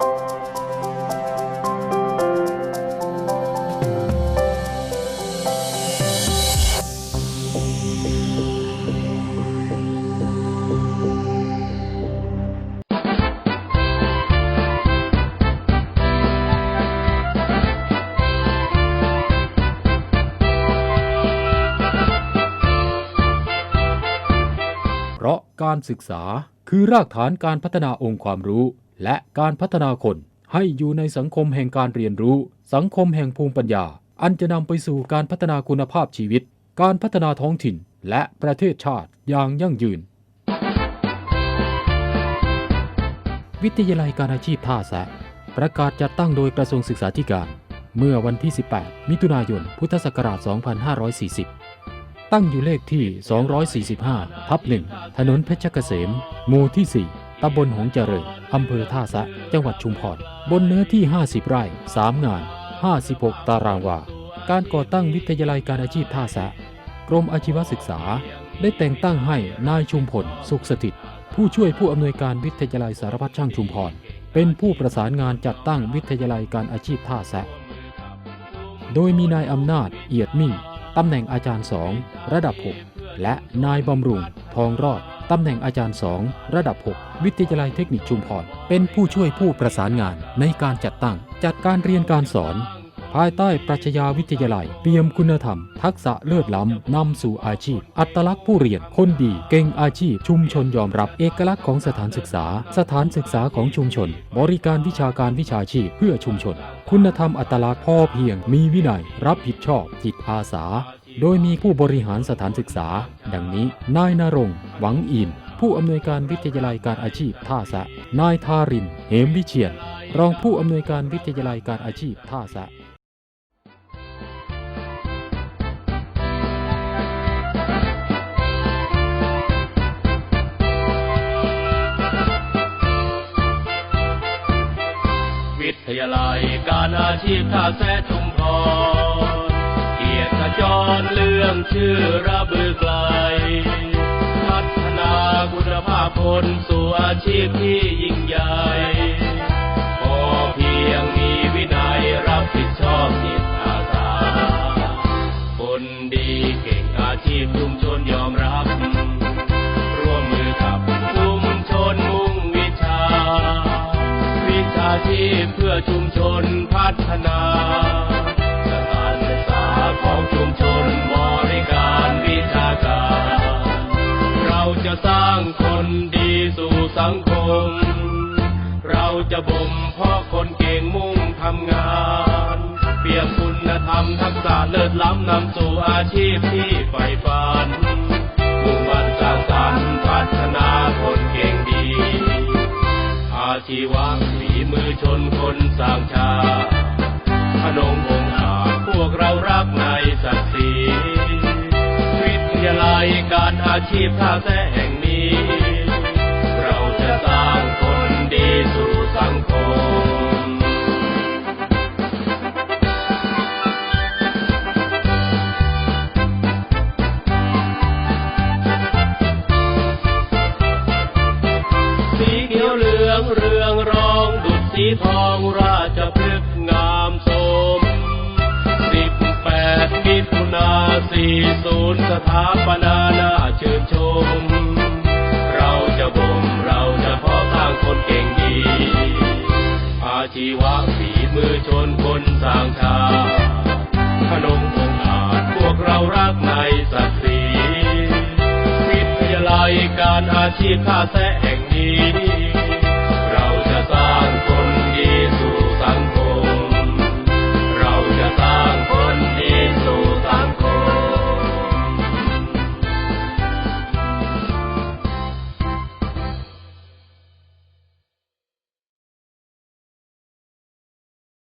เพราะการศึกษาคือรากฐานการพัฒนาองค์ความรู้ และการพัฒนาคนให้อยู่ในสังคมแห่งการเรียนรู้ สังคมแห่งภูมิปัญญา อันจะนำไปสู่การพัฒนาคุณภาพชีวิต การพัฒนาท้องถิ่น และประเทศชาติอย่างยั่งยืน วิทยาลัยการอาชีพท่าแซะประกาศจัดตั้งโดยกระทรวงศึกษาธิการ เมื่อวันที่ 18 มิถุนายน พุทธศักราช 2540 ตั้งอยู่เลขที่ 245 ทับ 1 ถนนเพชรเกษม หมู่ที่ 4 ตำบลหงเจริญ อำเภอท่าสะ จังหวัดชุมพร บนเนื้อที่ 50 ไร่ 3 งาน 56 ตารางวา การก่อตั้งวิทยาลัยการอาชีพท่าสะ กรมอาชีวศึกษา ได้แต่งตั้งให้นายชุมพล สุขสถิต ผู้ช่วยผู้อำนวยการวิทยาลัยสารพัดช่างชุมพร เป็นผู้ประสานงานจัดตั้งวิทยาลัยการอาชีพท่าแซะโดยมีนายอำนาจ เอียดมิ่ง ตำแหน่งอาจารย์สองระดับ 6 และนายบำรุง ทองรอด ตำแหน่งอาจารย์สองระดับ 6 วิทยาลัยเทคนิคชุมพร เป็นผู้ช่วยผู้ประสานงานในการจัดตั้ง จัดการเรียนการสอน ภายใต้ปรัชญาวิทยาลัย เตรียมคุณธรรม ทักษะเลิศล้ำนำสู่อาชีพ อัตลักษณ์ผู้เรียน คนดี เก่งอาชีพ ชุมชนยอมรับ เอกลักษณ์ของสถานศึกษา สถานศึกษาของชุมชน บริการวิชาการวิชาชีพเพื่อชุมชน คุณธรรมอัตลักษณ์พอเพียง มีวินัย รับผิดชอบ จิตอาสา โดยมีผู้บริหารสถานศึกษา ดังนี้ นายนรงหวังอิน ผู้อำนวยการวิทยาลัยการอาชีพท่าสะ นายทาริน เหมวิเชียน รองผู้อำนวยการวิทยาลัยการอาชีพท่าสะวิทยาลัยการอาชีพท่าแซชุมพร จรเรื่องชื่อระบือไกล พัฒนาคุณภาพคนสู่อาชีพที่ยิ่งใหญ่พอเพียงมีวินัยรับผิดชอบจิตอาสา คนดีเก่งอาชีพชุมชนยอมรับร่วมมือกับชุมชนมุ่งวิชา วิชาชีพเพื่อชุมชนพัฒนา จะบ่มเพาะคนเก่งมุ่งทำงาน เปรียบคุณธรรมทักษะเลิศล้ำนำสู่อาชีพที่ใฝ่ฝันมุ่งมั่นสร้างสรรค์พัฒนาคนเก่งดี อาชีวะฝีมือชนคนสร้างชาติพนมองค์อาจพวกเรารักในศักดิ์ศรีวิทยาลัยการอาชีพท่าแท้แห่ง สีทองราชพฤกษ์งามสมสิบแปดมิถุนาสี่ศูนย์สถาปนาน่าเชื่นชม เราจะบ่มเราจะพาะสร้างคนเก่งดี อาชีวะฝีมือชนคนสร้างชาขนมองอาจพวกเรารักในศักดิ์ศรีวิทยาลัยการอาชีพท่าแซะแห่งนี้